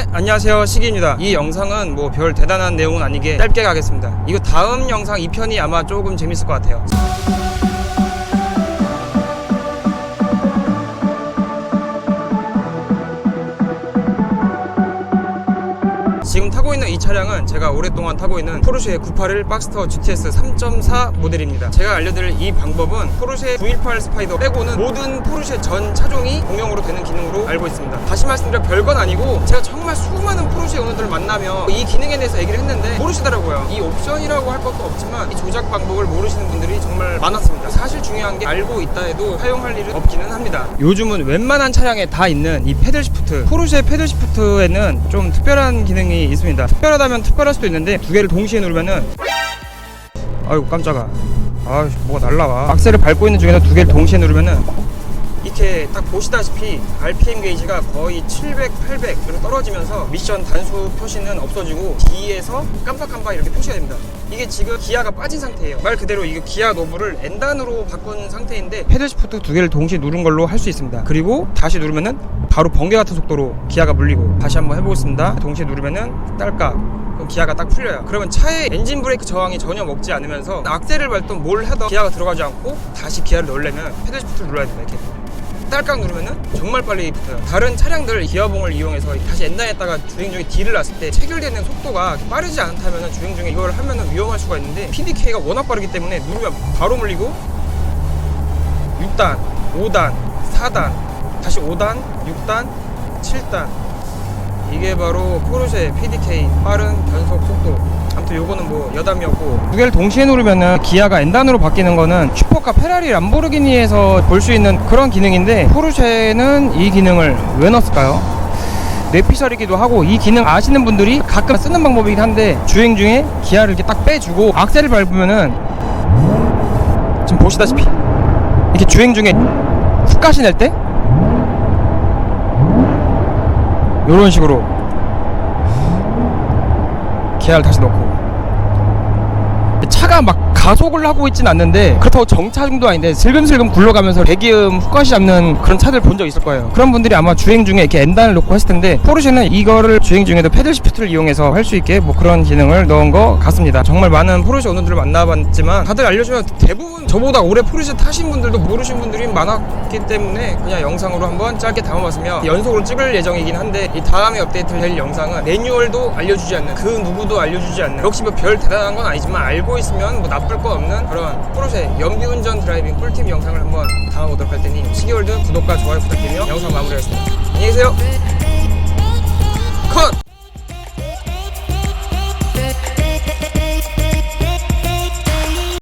네, 안녕하세요. 시기입니다. 이 영상은 뭐 별 대단한 내용은 아니게 짧게 가겠습니다. 이거 다음 영상 2편이 아마 조금 재밌을 것 같아요. 차량은 제가 오랫동안 타고 있는 포르쉐 981 박스터 GTS 3.4 모델입니다. 제가 알려드릴 이 방법은 포르쉐 918 스파이더 빼고는 모든 포르쉐 전 차종이 공용으로 되는 기능으로 알고 있습니다. 다시 말씀드려 별건 아니고 제가 정말 수많은 포르쉐 오너들을 만나며 이 기능에 대해서 얘기를 했는데 모르시더라고요. 이 옵션이라고 할 것도 없지만 이 조작 방법을 모르시는 분들이 정말 많았습니다. 사실 중요한 게 알고 있다 해도 사용할 일은 없기는 합니다. 요즘은 웬만한 차량에 다 있는 이 패들 시프트 포르쉐 패들 시프트에는 좀 특별한 기능이 있습니다. 특별 하다면 특별할 수도 있는데 두 개를 동시에 누르면은 아이고 깜짝아. 아 뭐가 날라와. 악셀을 밟고 있는 중에서 두 개를 동시에 누르면은 이렇게 딱 보시다시피 RPM 게이지가 거의 700, 800 이렇게 떨어지면서 미션 단수 표시는 없어지고 D에서 깜빡깜빡 이렇게 표시가 됩니다. 이게 지금 기아가 빠진 상태예요. 말 그대로 이게 기아 노브를 N단으로 바꾼 상태인데 패들 시프트 두 개를 동시에 누른 걸로 할 수 있습니다. 그리고 다시 누르면은 바로 번개 같은 속도로 기아가 물리고 다시 한번 해보겠습니다. 동시에 누르면은 딸깍 기아가 딱 풀려요. 그러면 차의 엔진 브레이크 저항이 전혀 먹지 않으면서 악셀을 밟든 뭘 하든 기아가 들어가지 않고 다시 기아를 넣으려면 패들 시프트를 눌러야 됩니다. 이렇게. 딸깍 누르면은 정말 빨리 붙어요. 다른 차량들 기어봉을 이용해서 다시 엔단에다가 주행 중에 D를 놨을 때 체결되는 속도가 빠르지 않다면 주행 중에 이걸 하면은 위험할 수가 있는데 PDK가 워낙 빠르기 때문에 누르면 바로 물리고 6단, 5단, 4단, 다시 5단, 6단, 7단 이게 바로 포르쉐 PDK 빠른 변속 속도 아무튼 요거는 뭐 여담이었고 두 개를 동시에 누르면은 기아가 N단으로 바뀌는 거는 슈퍼카 페라리 람보르기니에서 볼 수 있는 그런 기능인데 포르쉐는 이 기능을 왜 넣었을까요? 뇌피셜이기도 하고 이 기능 아시는 분들이 가끔 쓰는 방법이긴 한데 주행 중에 기아를 이렇게 딱 빼주고 악셀을 밟으면은 지금 보시다시피 이렇게 주행 중에 훅 가시 낼 때 이런 식으로. 기아를 다시 넣고 차가 막 가속을 하고 있진 않는데 그렇다고 정차중도 아닌데 슬금슬금 굴러가면서 배기음 훅가시 잡는 그런 차들 본 적 있을 거예요. 그런 분들이 아마 주행 중에 이렇게 N단을 놓고 했을 텐데 포르쉐는 이거를 주행 중에도 패들 시프트를 이용해서 할 수 있게 뭐 그런 기능을 넣은 것 같습니다. 정말 많은 포르쉐 오너들을 만나봤지만 다들 알려주면 대부분 저보다 오래 포르쉐 타신 분들도 모르신 분들이 많았기 때문에 그냥 영상으로 한번 짧게 담아봤으며 연속으로 찍을 예정이긴 한데 이 다음에 업데이트 될 영상은 매뉴얼도 알려주지 않는 그 누구도 알려주지 않는 역시 뭐 별 대단한 건 아니지만 알고 알고 있으면 뭐 나쁠 거 없는 그런 포르쉐 연비운전 드라이빙 꿀팁 영상을 한번 담아보도록 할 테니 12월도 구독과 좋아요 부탁드리며 영상 마무리하겠습니다. 안녕히 계세요. 컷!